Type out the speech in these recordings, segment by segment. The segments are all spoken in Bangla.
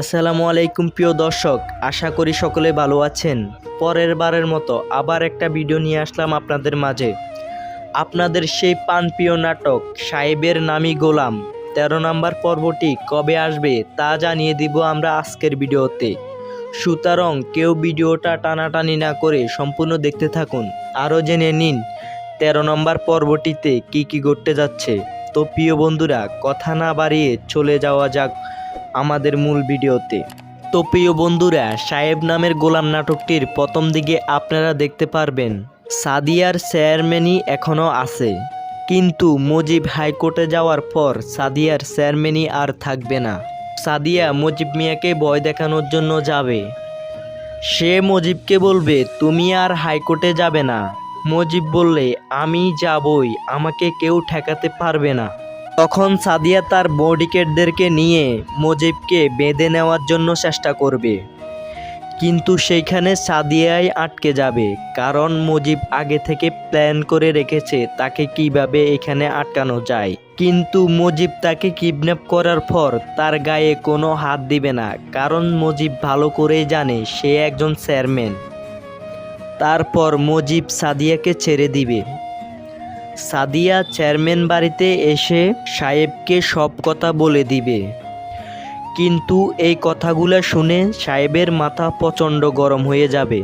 আসসালামু আলাইকুম প্রিয় দর্শক, আশা করি সকলে ভালো আছেন। পরের বারের মতো আবার একটা ভিডিও নিয়ে আসলাম আপনাদের মাঝে। আপনাদের সেই পানপ্রিয় নাটক, সাহেবের নামি গোলাম। তেরো নম্বর পর্বটি কবে আসবে তা জানিয়ে দিব আমরা আজকের ভিডিওতে। সুতরাং কেউ ভিডিওটা টানাটানি না করে সম্পূর্ণ দেখতে থাকুন। আরও জেনে নিন, তেরো নম্বর পর্বটিতে কি কি ঘটতে যাচ্ছে। তো প্রিয় বন্ধুরা, কথা না বাড়িয়ে চলে যাওয়া যাক আমাদের মূল ভিডিওতে। তো প্রিয় বন্ধুরা, সাহেব নামের গোলাম নাটকটির প্রথম দিকে আপনারা দেখতে পারবেন, সাদিয়ার চেয়ারম্যানই এখনও আছে। কিন্তু মুজিব হাইকোর্টে যাওয়ার পর সাদিয়ার চেয়ারম্যানই আর থাকবে না। সাদিয়া মুজিব মিয়াকে ভয় দেখানোর জন্য যাবে। সে মুজিবকে বলবে, তুমি আর হাইকোর্টে যাবে না। মুজিব বললে, আমি যাবই, আমাকে কেউ ঠেকাতে পারবে না। তখন সাদিয়া তার বডিকেটদেরকে নিয়ে মজিবকে বেঁধে নেওয়ার জন্য চেষ্টা করবে। কিন্তু সেইখানে সাদিয়াই আটকে যাবে, কারণ মুজিব আগে থেকে প্ল্যান করে রেখেছে তাকে কীভাবে এখানে আটকানো যায়। কিন্তু মুজিব তাকে কিডন্যাপ করার পর তার গায়ে কোনো হাত দিবে না, কারণ মুজিব ভালো করেই জানে সে একজন চেয়ারম্যান। তারপর মুজিব সাদিয়াকে ছেড়ে দিবে। সাদিয়া চেয়ারম্যান বাড়িতে এসে সাহেবকে সব কথা বলে দিবে। কিন্তু এই কথাগুলো শুনে সাহেবের মাথা প্রচণ্ড গরম হয়ে যাবে।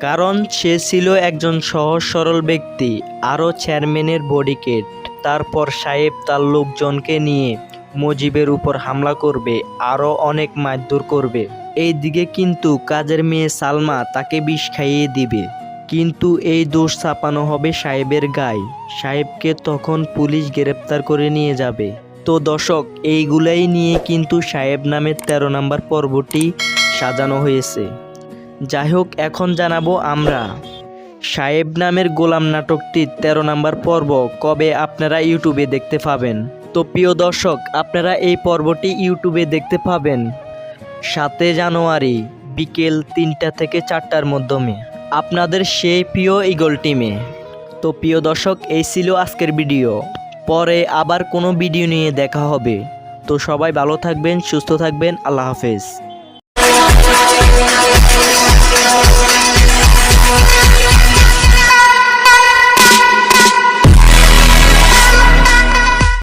কারণ সে ছিল একজন সহজ সরল ব্যক্তি, আরও চেয়ারম্যানের বডিকেট। তারপর সাহেব তার লোকজনকে নিয়ে মজিবের উপর হামলা করবে, আরও অনেক মারধর করবে। এই দিকে কিন্তু কাজের মেয়ে সালমা তাকে বিষ খাইয়ে দিবে। কিন্তু এই দোষ চাপানো হবে সাহেবের গায়ে। সাহেবকে তখন পুলিশ গ্রেপ্তার করে নিয়ে যাবে। তো দর্শক, এইগুলাই নিয়ে কিন্তু সাহেব নামের তেরো নম্বর পর্বটি সাজানো হয়েছে। যাই হোক, এখন জানাব আমরা সাহেব নামের গোলাম নাটকটি তেরো নম্বর পর্ব কবে আপনারা ইউটিউবে দেখতে পাবেন। তো প্রিয় দর্শক, আপনারা এই পর্বটি ইউটিউবে দেখতে পাবেন সাতে জানুয়ারি বিকেল তিনটা থেকে চারটার মাধ্যমে। আপনাদের সেই প্রিয় ইগল টিমে তো প্রিয় দর্শক, এই ছিল আজকের ভিডিও। পরে আবার কোনো ভিডিও নিয়ে দেখা হবে। তো সবাই ভালো থাকবেন, সুস্থ থাকবেন, আল্লাহ হাফেজ।